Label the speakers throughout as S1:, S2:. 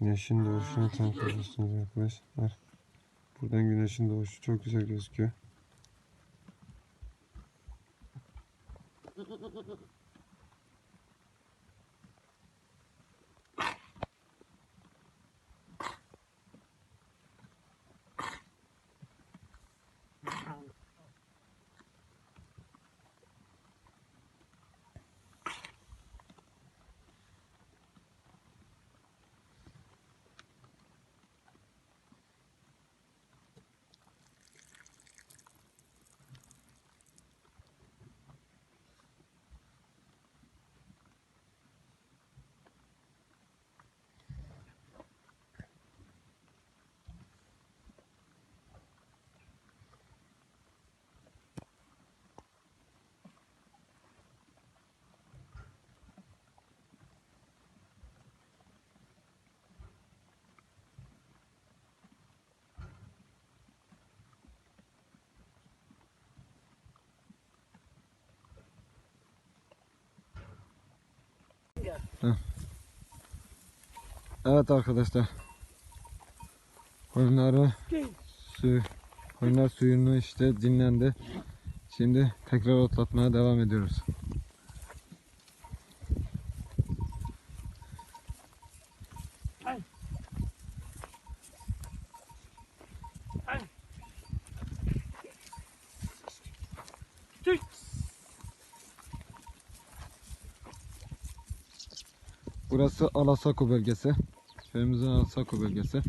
S1: Güneşin doğuşunu tam arkadaşlar. Buradan güneşin doğuşu çok güzel gözüküyor. Evet arkadaşlar. Koyunları su, koyunlar suyunu işte dinlendi. Şimdi tekrar otlatmaya devam ediyoruz. Burası Alasako bölgesi. Köyümüzün Alasako bölgesi.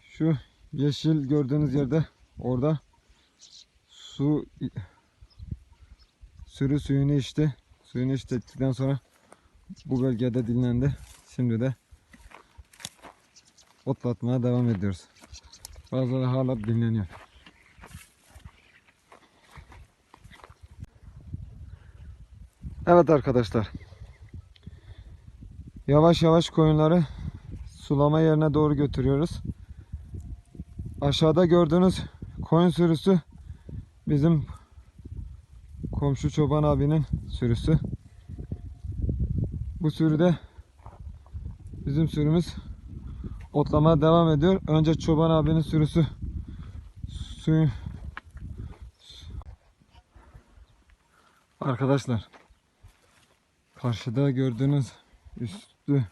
S1: Şu yeşil gördüğünüz yerde orada su sürü suyunu içti. Suyunu içtikten sonra bu bölgede dinlendi. Şimdi de otlatmaya devam ediyoruz. Bazıları hala dinleniyor. Evet arkadaşlar. Yavaş yavaş koyunları sulama yerine doğru götürüyoruz. Aşağıda gördüğünüz koyun sürüsü bizim komşu çoban abinin sürüsü. Bu sürüde bizim sürümüz otlamaya devam ediyor. Önce çoban abinin sürüsü suyu Arkadaşlar Karşıda gördüğünüz üstü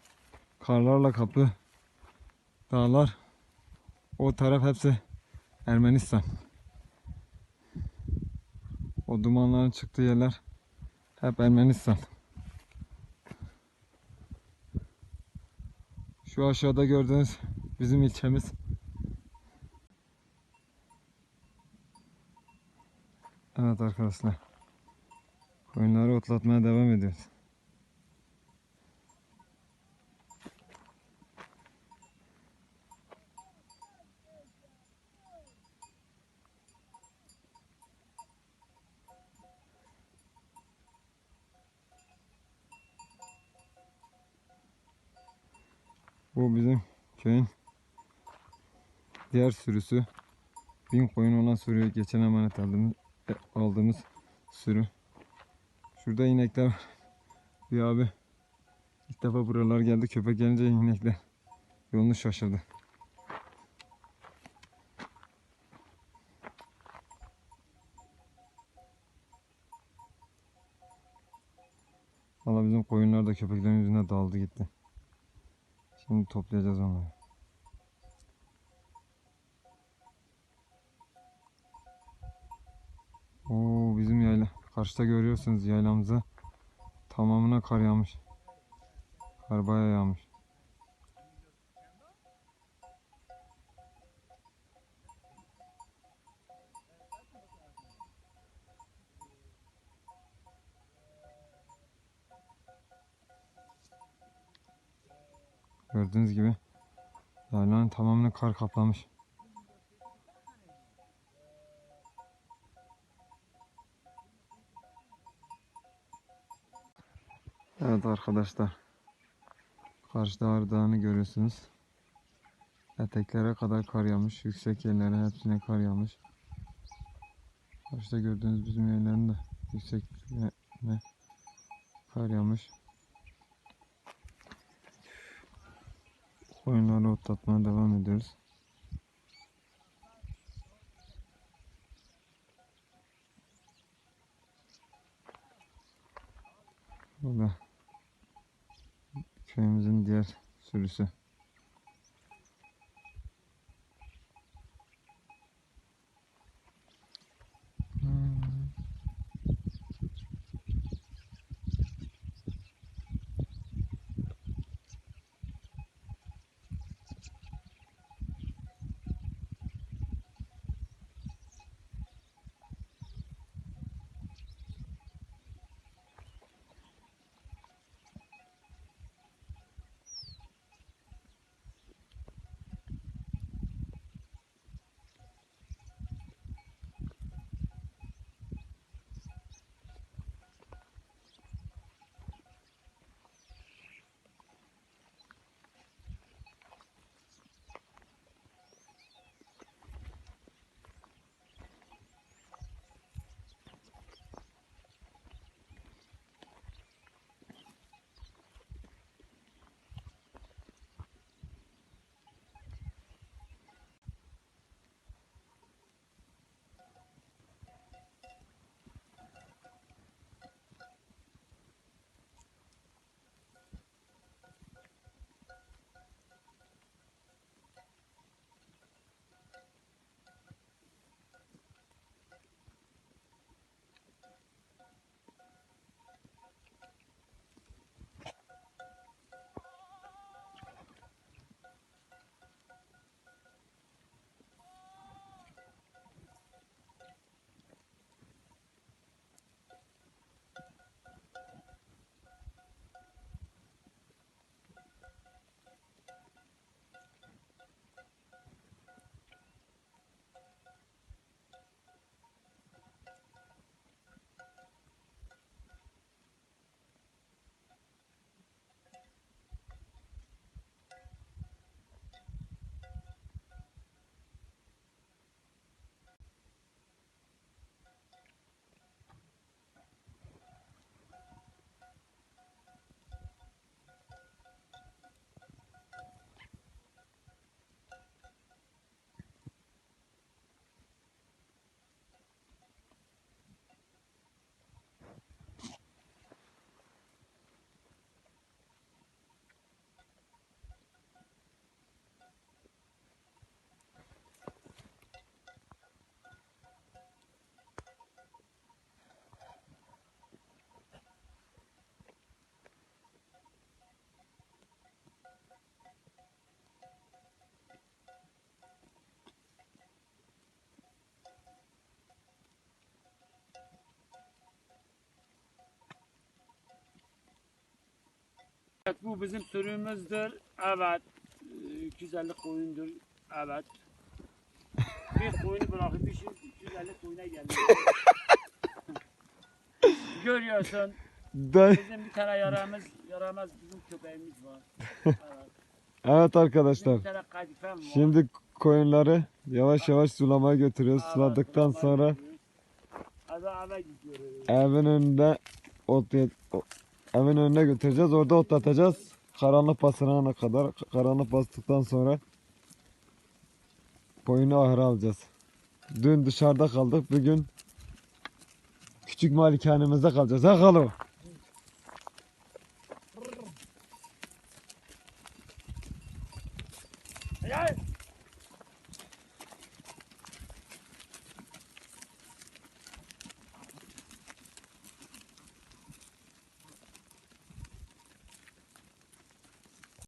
S1: karlarla kaplı dağlar o taraf hepsi Ermenistan. O dumanların çıktığı yerler hep Ermenistan. Şu aşağıda gördüğünüz bizim ilçemiz. Evet arkadaşlar. Koyunları otlatmaya devam ediyoruz. Bu bizim köyün diğer sürüsü. Bin koyun olan sürü geçen emanet aldığımız, e, aldığımız sürü. Şurada inekler var. Bir abi ilk defa buralar geldi. Köpek gelince inekler yolunu şaşırdı. Valla bizim koyunlar da köpeklerin yüzüne daldı gitti. Şimdi toplayacağız onları. Oo bizim yayla. Karşıda görüyorsunuz yaylamıza tamamına kar yağmış. Kar bayağı yağmış. Gördüğünüz gibi yaylanın tamamını kar kaplamış. Evet arkadaşlar. Karşıda Ağrı Dağı'nı görüyorsunuz. Eteklere kadar kar yağmış. Yüksek yerlere hepsine kar yağmış. Karşıda gördüğünüz bizim yerlerin de yüksek kar yağmış. Koyunları otlatmaya devam ediyoruz. Burada köyümüzün diğer sürüsü.
S2: Evet, bu bizim sürümüzdür. Evet. Ee, 250 koyundur. Evet. Bir koyunu bırakıp bir şey 250 koyuna geldi. Görüyorsun. Bizim bir tane yaramız, yaramaz bizim köpeğimiz var. Evet.
S1: Evet arkadaşlar.
S2: bir tane kadifem var.
S1: Şimdi koyunları yavaş yavaş sulamaya götürüyoruz.
S2: Evet,
S1: Suladıktan sonra
S2: gidiyoruz. Hadi eve gidiyoruz.
S1: evin önünde ot o- evin önüne götüreceğiz. Orada otlatacağız. Karanlık basana kadar. Karanlık bastıktan sonra koyunu ahıra alacağız. Dün dışarıda kaldık. Bugün küçük malikanemizde kalacağız. Ha Kalo?
S2: Gel.